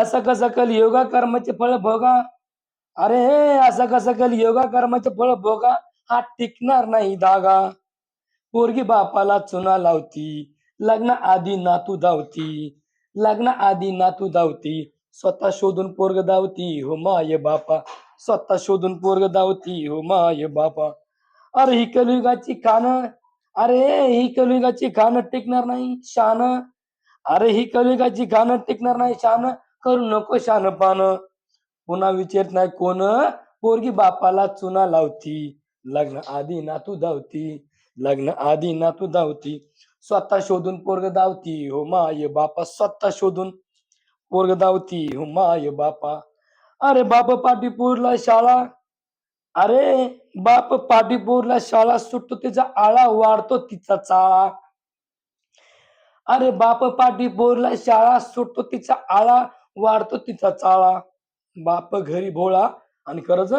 असं कसं योगा कर्माचे फळ भोगा? अरे असं कसं योगा कर्माचे फळ भोगा? हा टिकणार नाही धागा. पोरगी बापाला चुना लावती. लग्न आधी नातू धावती. लग्न आधी नातू धावती. स्वतः शोधून पोरग धावती. हो माय बापा. स्वतः शोधून पोरग धावती. हो माय बापा. अरे ही कलियुगाची खान अरे ही कलियुगाची खान टिकणार नाही शान. अरे ही कलियुगाची खान टिकणार नाही शान. करू नको शानपान. पुन्हा विचारत नाही कोण. पोरगी बापाला चुना लावती. लग्न आधी नातू धावती. लग्न आधी नातू धावती. स्वतः शोधून पोरग धावती. हो माय बापा स्वतः शोधून पोरग धावती. हो माय बापा. अरे बाप पाटीपूरला शाळा. अरे बाप पाटीपूरला शाळा सुटतो तिचा आळा वाढतो तिचा चाळा. अरे बाप पाटीपूरला शाळा सुटतो तिचा आळा वाढतो तिचा चाळा बाप घरी भोळा आणि खरंच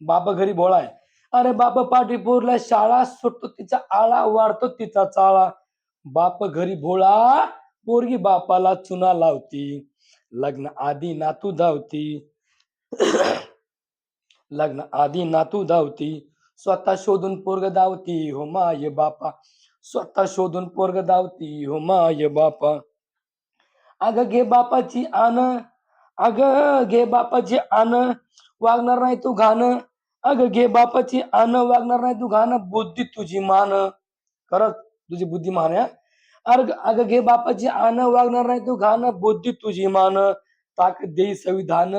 बाप घरी भोळा आहे. अरे बाप पाठीपूरला शाळा सुटतो तिचा आळा वाढतो तिचा चाळा बाप घरी भोळा पोरगी बापाला चुना लावती. लग्न आधी नातू धावती. लग्न आधी नातू धावती. स्वतः शोधून पोरग धावती हो माय बापा. स्वतः शोधून पोरग धावती हो माय बापा. अग घे बापाची आन अग घे बापाची आन वागणार नाही तू घाण. अग घे बापाची आन वागणार नाही तू घाण. बुद्धी तुझी मान. खरंच तुझी बुद्धी मान या अर्ग अग घे बापाची आन वागणार नाही तू घाण. बुद्धी तुझी मान. ताक देई संविधान.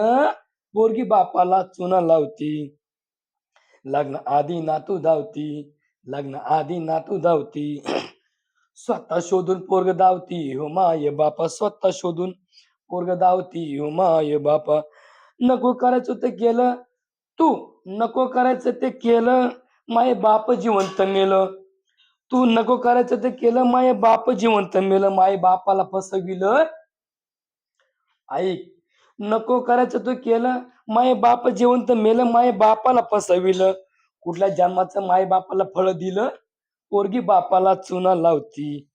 पोरगी बापाला चुना लावती. लग्न आधी नातू धावती. लग्न आधी नातू धावती. स्वतः शोधून पोरग धावती हो माय बापा स्वतः शोधून पोरग धावती हो माय बापा. नको करायचं ते केलं तू नको करायचं ते केलं माय बाप जिवंत मेलं. तू नको करायचं ते केलं माय बाप जिवंत मेलं माय बापाला फसविलं. ऐक नको करायचं तू केलं माय बाप जिवंत मेलं माय बापाला फसविलं. कुठल्या जन्माचं माय बापाला फळ दिलं? पोरगी बापाला चुना लावती.